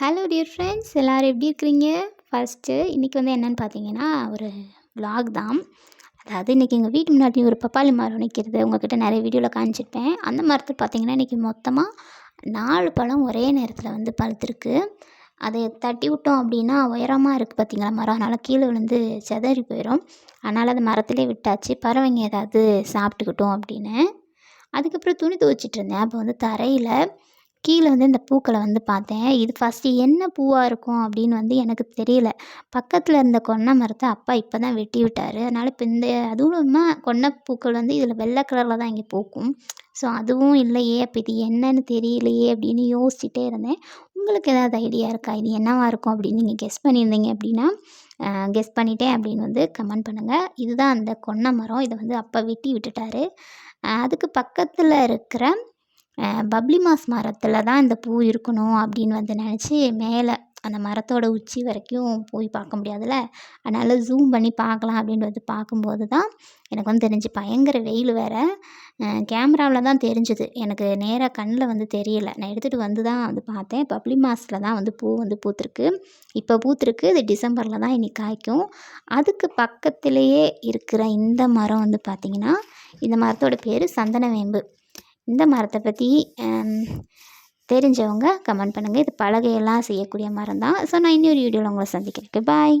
Hello dear friends எல்லோரும் எப்படி இருக்கிறீங்க? ஃபஸ்ட்டு இன்றைக்கி வந்து என்னென்னு பார்த்தீங்கன்னா ஒரு விலாக் தான். அதாவது இன்றைக்கி எங்கள் வீட்டு முன்னாடி ஒரு பப்பாளி மரம் நிற்கிறது. உங்ககிட்ட நிறைய வீடியோவில் காமிச்சிருப்பேன். அந்த மரத்தை பார்த்தீங்கன்னா இன்றைக்கி மொத்தமாக நாலு பழம் ஒரே நேரத்தில் வந்து பழுத்திருக்கு. அதை தட்டி விட்டோம் அப்படின்னா உயரமாக இருக்குது பார்த்தீங்களா மரம்? அதனால் கீழே விழுந்து செதறி போயிடும் அதனால் அந்த மரத்திலே விட்டாச்சு. பறவைங்க ஏதாவது சாப்பிட்டுக்கிட்டோம் அப்படின்னு. அதுக்கப்புறம் துணி துவைச்சிட்டு இருந்தேன். அப்போ வந்து தரையில் கீழே வந்து இந்த பூக்களை வந்து பார்த்தேன். இது ஃபஸ்ட்டு என்ன பூவாக இருக்கும் அப்படின்னு வந்து எனக்கு தெரியல. பக்கத்தில் இருந்த கொன்னை மரத்தை அப்பா இப்போ தான் வெட்டி விட்டார். அதனால் இப்போ இந்த அதுவும் இல்லாமல் கொன்னை பூக்கள் வந்து இதில் வெள்ளை கலரில் தான் இங்கே பூக்கும். ஸோ அதுவும் இல்லையே. அப்போ இது என்னன்னு தெரியலையே அப்படின்னு யோசிச்சுட்டே இருந்தேன். உங்களுக்கு ஏதாவது ஐடியா இருக்கா? இது என்னவாக இருக்கும் அப்படின்னு நீங்கள் கெஸ் பண்ணியிருந்தீங்க அப்படின்னா கெஸ் பண்ணிட்டேன் அப்படின்னு வந்து கமெண்ட் பண்ணுங்கள் இதுதான் அந்த கொன்னை மரம். இதை வந்து அப்பா வெட்டி விட்டுட்டாரு. அதுக்கு பக்கத்தில் இருக்கிற பப்ளி மாஸ் மரத்தில் தான் இந்த பூ இருக்கணும் அப்படின்னு வந்து நினச்சி மேலே அந்த மரத்தோட உச்சி வரைக்கும் போய் பார்க்க முடியாதுல்ல? அதனால் ஜூம் பண்ணி பார்க்கலாம் அப்படின்னு வந்து பார்க்கும்போது தான் எனக்கு வந்து தெரிஞ்சு பயங்கர வெயில் வேறு. கேமராவில் தான் தெரிஞ்சுது. எனக்கு நேராக கண்ணில் வந்து தெரியலை. நான் எடுத்துகிட்டு வந்து தான் வந்து பார்த்தேன். பப்ளி மாஸில் தான் வந்து பூ வந்து பூத்துருக்கு. இப்போ பூத்துருக்கு. இது டிசம்பரில் தான் இன்றைக்கி காய்க்கும். அதுக்கு பக்கத்துலேயே இருக்கிற இந்த மரம் வந்து பார்த்திங்கன்னா இந்த மரத்தோட பேர் சந்தனவேம்பு இந்த மரத்தை பற்றி தெரிஞ்சவங்க கமெண்ட் பண்ணுங்கள் இது பலகையெல்லாம் செய்யக்கூடிய மரம் தான் ஸோ நான் இன்னொரு வீடியோவில் உங்களை சந்திக்கிறேன். பாய்